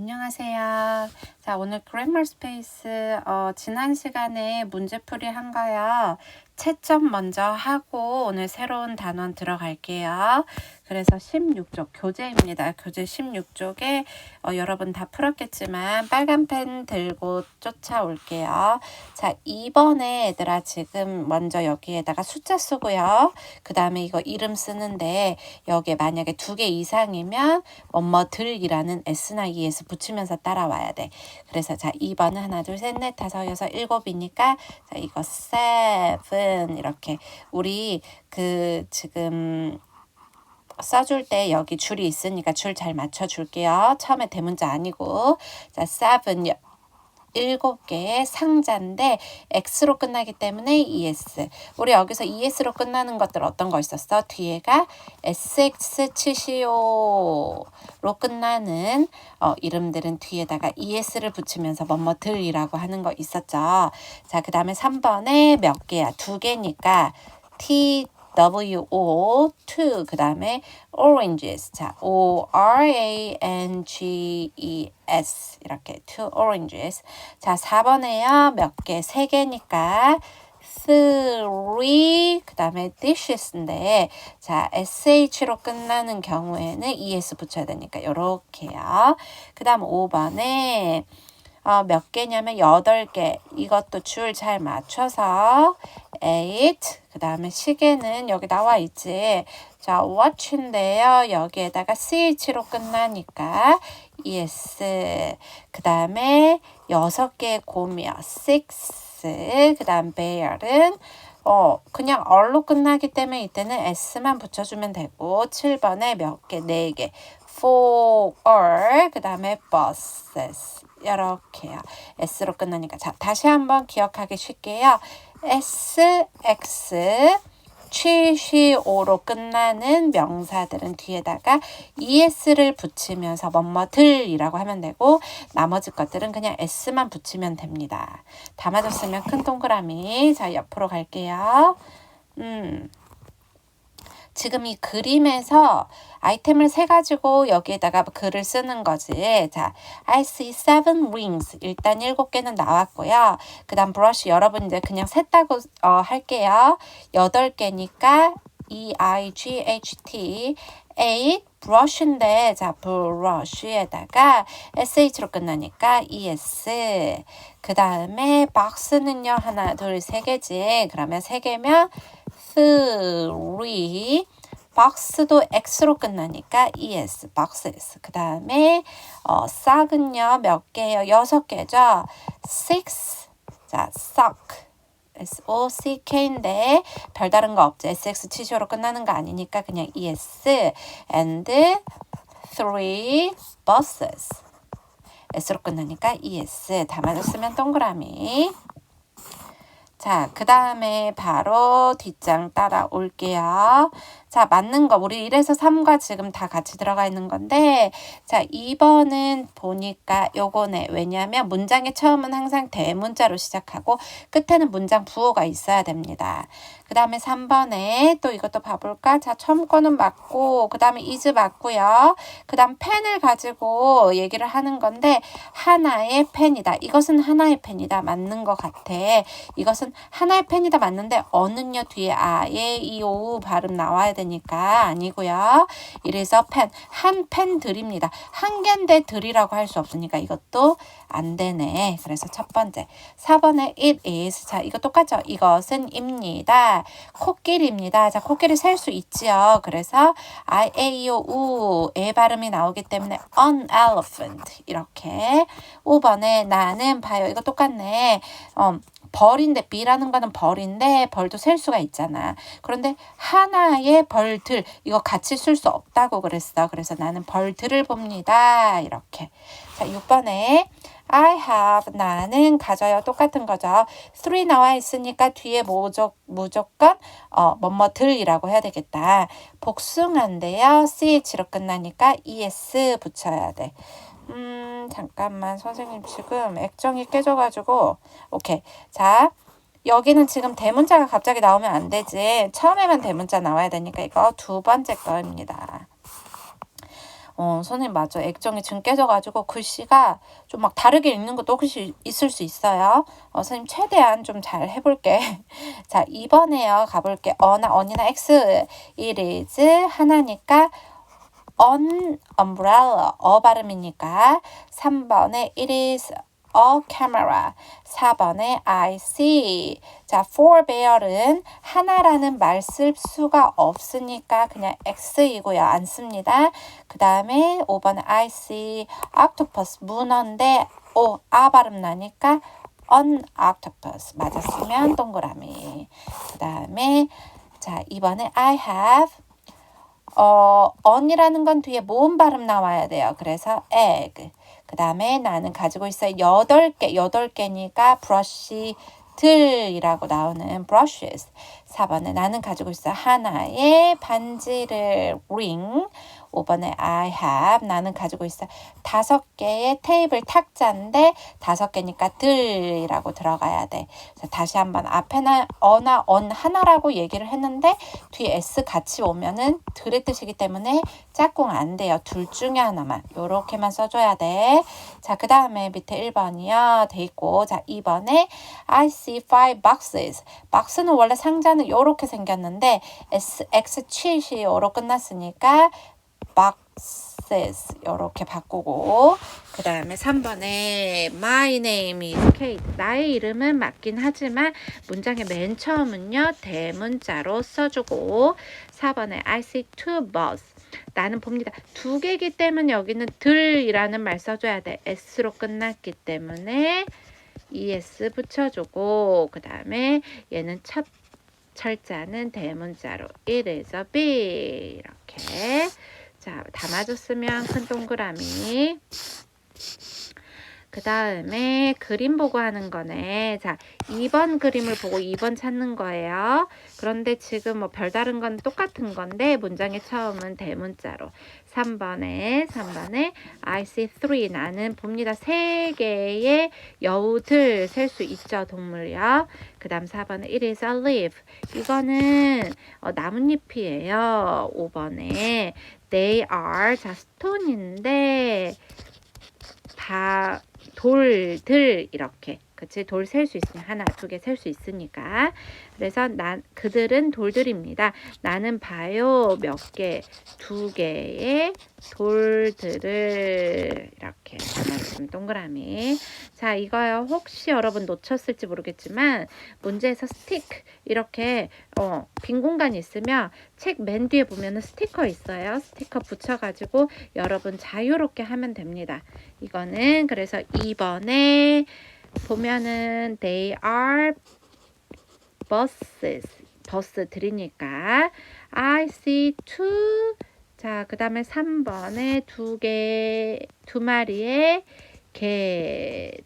안녕하세요. 자, 오늘 그래머 스페이스 어, 지난 시간에 문제풀이 한 거요. 채점 먼저 하고 오늘 새로운 단원 들어갈게요. 그래서 16쪽 교재입니다. 교재 16쪽에 어, 여러분 다 풀었겠지만 빨간 펜 들고 쫓아올게요. 자, 2번에 얘들아 지금 먼저 여기에다가 숫자 쓰고요. 그 다음에 이거 이름 쓰는데 여기에 만약에 두 개 이상이면 뭐뭐들이라는 S나 ES 붙이면서 따라와야 돼. 그래서 자, 2번은 하나, 둘, 셋, 넷, 다섯, 여섯, 일곱이니까 자, 이거 seven 이렇게 우리 그 지금 써줄 때 여기 줄이 있으니까 줄 잘 맞춰줄게요. 처음에 대문자 아니고 자 seven 여- 일곱 개의 상자인데 x로 끝나기 때문에 es. 우리 여기서 es로 끝나는 것들 어떤 거 있었어? 뒤에가 sx 치시오로 끝나는 어, 이름들은 뒤에다가 es를 붙이면서 뭐뭐들이라고 하는 거 있었죠. 자, 그 다음에 3번에 몇 개야? 두 개니까 t W-O, two, 그 다음에 oranges. 자, O-R-A-N-G-E-S. 이렇게 two oranges. 자, 4번에요. 몇 개? 세 개니까 three, 그 다음에 dishes인데, 자, sh로 끝나는 경우에는 es 붙여야 되니까, 요렇게요. 그 다음 5번에, 어, 몇 개냐면 여덟 개. 이것도 줄 잘 맞춰서 eight. 그 다음에 시계는 여기 나와 있지. 자, watch인데요. 여기에다가 ch로 끝나니까 es. 그 다음에 여섯 개의 곰이요. six. 그 다음 bear은 어, 그냥 얼로 끝나기 때문에 이때는 s만 붙여주면 되고 7번에 몇 개? 네 개. for, 그 다음에 buses. 이렇게요. S로 끝나니까. 자, 다시 한번 기억하기 쉽게요. S, X, 75로 끝나는 명사들은 뒤에다가 ES를 붙이면서 뭐뭐들이라고 하면 되고 나머지 것들은 그냥 S만 붙이면 됩니다. 다 맞았으면 큰 동그라미. 자, 옆으로 갈게요. 음. 지금 이 그림에서 아이템을 세 가지고 여기에다가 글을 쓰는 거지. 자, I see seven rings. 일단 일곱 개는 나왔고요. 그 다음 브러쉬 여러분 이제 그냥 셌다고 어, 할게요. 여덟 개니까 E I G H T eight 브러쉬인데 자 브러쉬에다가 sh로 끝나니까 es 그 다음에 박스는요 하나 둘 세 개지 그러면 세 개면 three 박스도 X로 끝나니까 ES, boxes. 그 다음에 어, 싹은요 몇 개요? 여섯 개죠. six. 자, sock. S-O-C-K인데 별다른 거 없죠. SX 치시오로 끝나는 거 아니니까 그냥 ES and three buses. S로 끝나니까 ES 다 맞았으면 동그라미. 자, 그 다음에 바로 뒷장 따라올게요. 자, 맞는 거. 우리 1에서 3과 지금 다 같이 들어가 있는 건데, 자, 2번은 보니까 요거네. 왜냐하면 문장의 처음은 항상 대문자로 시작하고, 끝에는 문장 부호가 있어야 됩니다. 그 다음에 3번에 또 이것도 봐볼까? 자, 처음 거는 맞고, 그 다음에 is 맞고요. 그 다음 펜을 가지고 얘기를 하는 건데, 하나의 펜이다. 이것은 하나의 펜이다. 맞는 것 같아. 이것은 하나의 펜이다. 맞는데, 어는요, 뒤에 아, 예, 이, 오 발음 나와야 되니까 아니고요. 이래서 펜, 한펜 들입니다. 한 개인데 들이라고 할 수 없으니까 이것도 안 되네. 그래서 첫 번째. 4번에 it is. 자, 이거 똑같죠? 이것은 입니다. 코끼리입니다. 자, 코끼리 셀 수 있지요. 그래서 I, A, O, U, 의 발음이 나오기 때문에 an elephant. 이렇게. 5번에 나는 봐요. 이거 똑같네. 어, 벌인데 B라는 거는 벌인데 벌도 셀 수가 있잖아. 그런데 하나의 벌들 이거 같이 쓸 수 없다고 그랬어. 그래서 나는 벌들을 봅니다. 이렇게. 자, 6번에 I have 나는 가져요. 똑같은 거죠. three 나와 있으니까 뒤에 무조, 무조건 어, 뭐뭐들이라고 해야 되겠다. 복숭아인데요. ch로 끝나니까 es 붙여야 돼. 음, 잠깐만. 선생님 지금 액정이 깨져가지고. 오케이. 자, 여기는 지금 대문자가 갑자기 나오면 안 되지. 처음에만 대문자 나와야 되니까 이거 두 번째 거입니다. 어, 선생님 맞아. 액정이 지금 깨져가지고 글씨가 좀 막 다르게 읽는 것도 혹시 있을 수 있어요. 어, 선생님 최대한 좀 잘 해볼게. 자, 2번에요. 가볼게. 어나 언이나 X. It is 하나니까 on umbrella 어 발음이니까 3번에 it is a camera 4번에 I see. 자 for bear은 하나라는 말 쓸 수가 없으니까 그냥 X이고요. 안 씁니다. 그 다음에 5번에 I see octopus 문어인데 오, 아 발음 나니까 on octopus 맞았으면 동그라미. 그 다음에 자 이번에 I have 어, on이라는 건 뒤에 모음 발음 나와야 돼요. 그래서 egg. 그 다음에 나는 가지고 있어요. 여덟 개, 여덟 개니까 브러쉬 들이라고 나오는 brushes. 4번에 나는 가지고 있어 하나의 반지를 ring. 5번에 I have 나는 가지고 있어 다섯 개의 테이블 탁자인데 다섯 개니까 들이라고 들어가야 돼. 다시 한번 앞에나 어나 언 하나라고 얘기를 했는데 뒤에 s 같이 오면은 들의 뜻이기 때문에 짝꿍 안 돼요. 둘 중에 하나만 요렇게만 써줘야 돼. 자, 그 다음에 밑에 1번이요. 돼 있고 자 2번에 I see five boxes. 박스는 원래 상자는 요렇게 생겼는데 S, X, 7이 요로 끝났으니까 boxes 이렇게 바꾸고 그 다음에 3번에 my name is Kate 나의 이름은 맞긴 하지만 문장의 맨 처음은요 대문자로 써주고 4번에 I see two birds 나는 봅니다. 두 개기 때문에 여기는 들이라는 말 써줘야 돼. S로 끝났기 때문에 ES 붙여주고 그 다음에 얘는 첫 철자는 대문자로 it is a bee 이렇게 자, 다 맞았으면 큰 동그라미. 그 다음에 그림 보고 하는 거네. 자, 2번 그림을 보고 2번 찾는 거예요. 그런데 지금 뭐 별다른 건 똑같은 건데 문장의 처음은 대문자로. 3번에 3번에 I see three 나는 봅니다. 세 개의 여우들 셀 수 있죠. 동물이요. 그 다음 4번에 it is a leaf. 이거는 어, 나뭇잎이에요. 5번에 they are 자 스톤인데 다 돌들 이렇게 그치 돌 셀 수 있으니 하나 두 개 셀 수 있으니까. 그래서 난 그들은 돌들입니다. 나는 봐요. 몇 개? 두 개의 돌들을. 이렇게 담아주시면 동그라미. 자 이거요. 혹시 여러분 놓쳤을지 모르겠지만 문제에서 스티크 이렇게 어, 빈 공간이 있으면 책 맨 뒤에 보면은 스티커 있어요. 스티커 붙여가지고 여러분 자유롭게 하면 됩니다. 이거는 그래서 2번에 보면은 they are buses. 버스들이니까. I see two. 자, 그 다음에 3번에 두 개, 두 마리의 개들.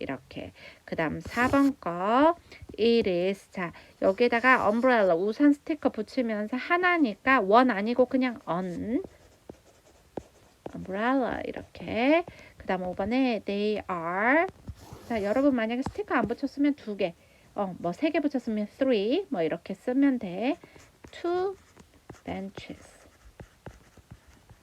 이렇게. 그 다음 4번 거 it is. 자 여기에다가 umbrella 우산 스티커 붙이면서 하나니까 원 아니고 그냥 on umbrella 이렇게. 그 다음 5번에 they are 자 여러분 만약에 스티커 안 붙였으면 두 개, 어 뭐 세 개 붙였으면 three 뭐 이렇게 쓰면 돼. two benches.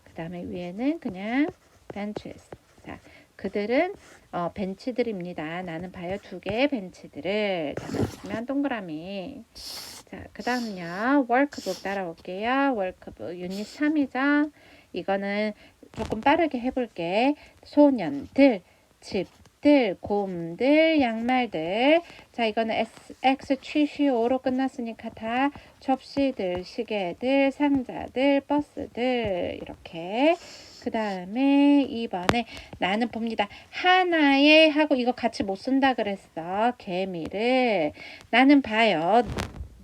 그 다음에 위에는 그냥 benches. 자 그들은 어, 벤치들입니다. 나는 봐요 두 개의 벤치들을 잡았으면 동그라미. 자, 그 다음요. 워크북 따라올게요. 워크북 유닛 3이죠. 이거는 조금 빠르게 해볼게. 소년들, 집 들, 곰들, 양말들. 자, 이거는 S, X, 75로 끝났으니까 다 접시들, 시계들, 상자들, 버스들 이렇게. 그 다음에 2번에 나는 봅니다. 하나에 하고 이거 같이 못 쓴다 그랬어. 개미를. 나는 봐요.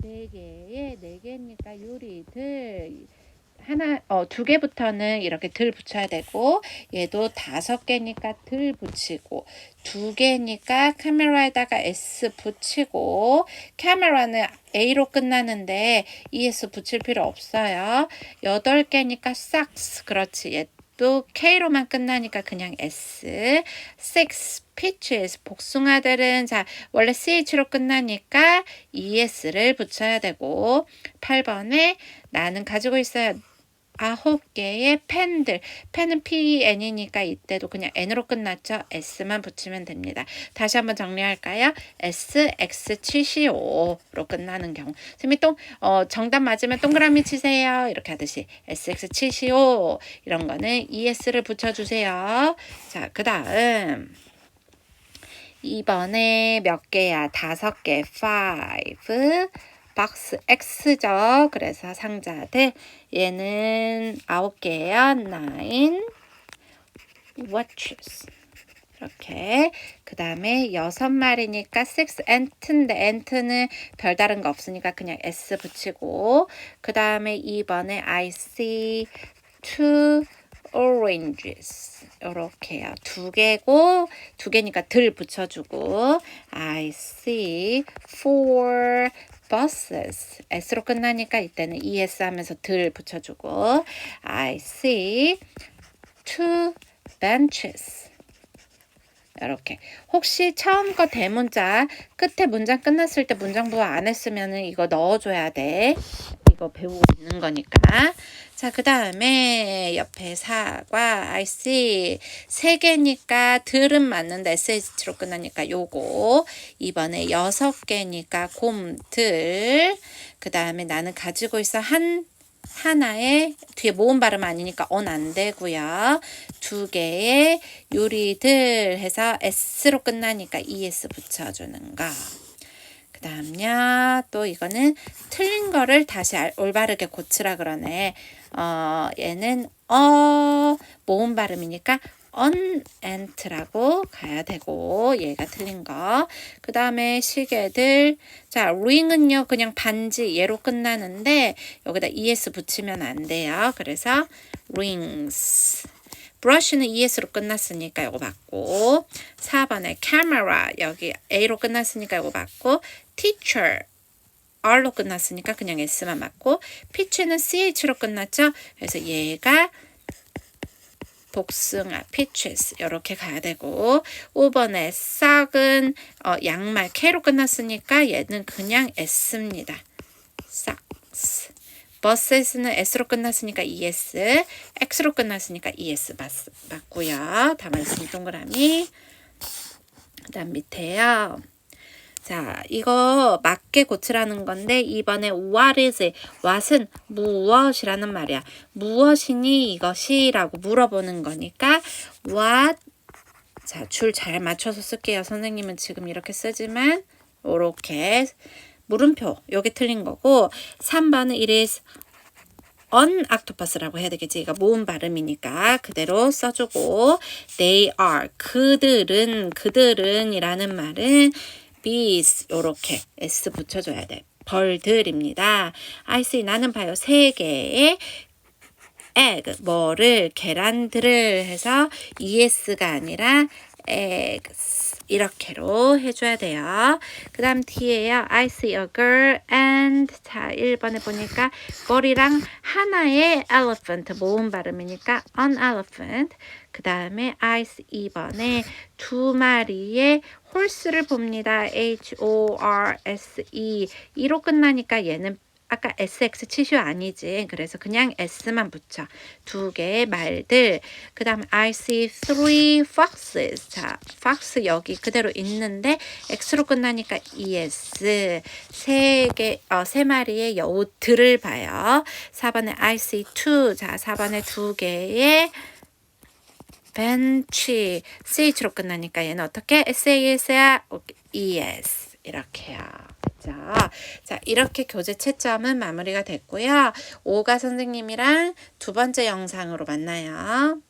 네 개에 네 개니까 요리들. 하나, 어, 두 개부터는 이렇게 들 붙여야 되고, 얘도 다섯 개니까 들 붙이고, 두 개니까 카메라에다가 S 붙이고, 카메라는 A로 끝나는데 ES 붙일 필요 없어요. 여덟 개니까 socks. 그렇지. 얘또 K로만 끝나니까 그냥 S. six peaches 복숭아들은 자 원래 CH로 끝나니까 ES를 붙여야 되고 8번에 나는 가지고 있어요. 아홉 개의 펜들. 펜은 P-N이니까 이때도 그냥 N으로 끝났죠. S만 붙이면 됩니다. 다시 한번 정리할까요? S, X, 75로 끝나는 경우. 선생님이 또 어, 정답 맞으면 동그라미 치세요. 이렇게 하듯이 S, X, 75 이런 거는 ES를 붙여주세요. 자, 그 다음 2번에 몇 개야? 다섯 개. 5 박스 X죠. 그래서 상자들 얘는 아홉 개예요. 9 watches. 이렇게 그 다음에 여섯 마리니까 six ant인데 ant는 별다른 거 없으니까 그냥 s 붙이고 그 다음에 2번에 I see two oranges 이렇게요 두 개고 두 개니까 들 붙여주고 I see four buses. s로 끝나니까 이때는 es 하면서 들 붙여주고 I see two benches. 이렇게. 혹시 처음 거 대문자 끝에 문장 끝났을 때 문장 부호 안 했으면은 이거 넣어줘야 돼. 이거 배우고 있는 거니까. 자, 그 다음에 옆에 사과, I see. 세 개니까 들은 맞는데 SH로 끝나니까 요거. 이번에 여섯 개니까 곰, 들. 그 다음에 나는 가지고 있어 한 하나에 뒤에 모음 발음 아니니까 on 안 되고요. 두 개의 요리들 해서 s로 끝나니까 es 붙여주는 거. 그 다음요. 또 이거는 틀린 거를 다시 알- 올바르게 고치라 그러네. 어, 얘는 어 모음 발음이니까 unant라고 가야 되고 얘가 틀린 거. 그 다음에 시계들. 자, ring은요 그냥 반지 얘로 끝나는데 여기다 es 붙이면 안 돼요. 그래서 rings. 브러쉬는 es로 끝났으니까 이거 맞고 4번에 camera 여기 a로 끝났으니까 이거 맞고 teacher R로 끝났으니까 그냥 S만 맞고 피치는 CH로 끝났죠. 그래서 얘가 복숭아, peaches 이렇게 가야 되고 5번에 싹은 어, 양말 K로 끝났으니까 얘는 그냥 S입니다. 싹스. 버스는 S로 끝났으니까 ES, X로 끝났으니까 ES 맞, 맞고요. 다 말씀 동그라미. 그 다음 밑에요. 자, 이거 맞게 고치라는 건데 이번에 what is it? what은 무엇이라는 말이야. 무엇이니 이것이라고 물어보는 거니까 what 자, 줄 잘 맞춰서 쓸게요. 선생님은 지금 이렇게 쓰지만 요렇게 물음표 여기 틀린 거고 3번은 it is on octopus라고 해야 되겠지. 이거 모음 발음이니까 그대로 써주고 they are 그들은 그들은이라는 말은 bees 요렇게 s 붙여줘야 돼. 벌들입니다. I see 나는 봐요 세 개의 egg 뭐를 계란들을 해서 es가 아니라 eggs 이렇게로 해줘야 돼요. 그 다음 뒤에요. I see a girl and 자 1번에 보니까 머리랑 하나의 elephant 모음 발음이니까 an elephant 그 다음에 I see 2번에 두 마리의 홀스를 봅니다. H-O-R-S-E 2로 끝나니까 얘는 아까 SX 치슈 아니지. 그래서 그냥 S만 붙여. 두 개의 말들. 그 다음에 I see three foxes. 자, fox 여기 그대로 있는데 X로 끝나니까 ES. 세 개, 어, 세 마리의 여우들을 봐요. 4번에 I see two. 자, 4번에 두 개의 벤치. CH로 끝나니까 얘는 어떻게? SAS야? ES. 이렇게요. 그죠? 자, 이렇게 교재 채점은 마무리가 됐고요. 오가 선생님이랑 두 번째 영상으로 만나요.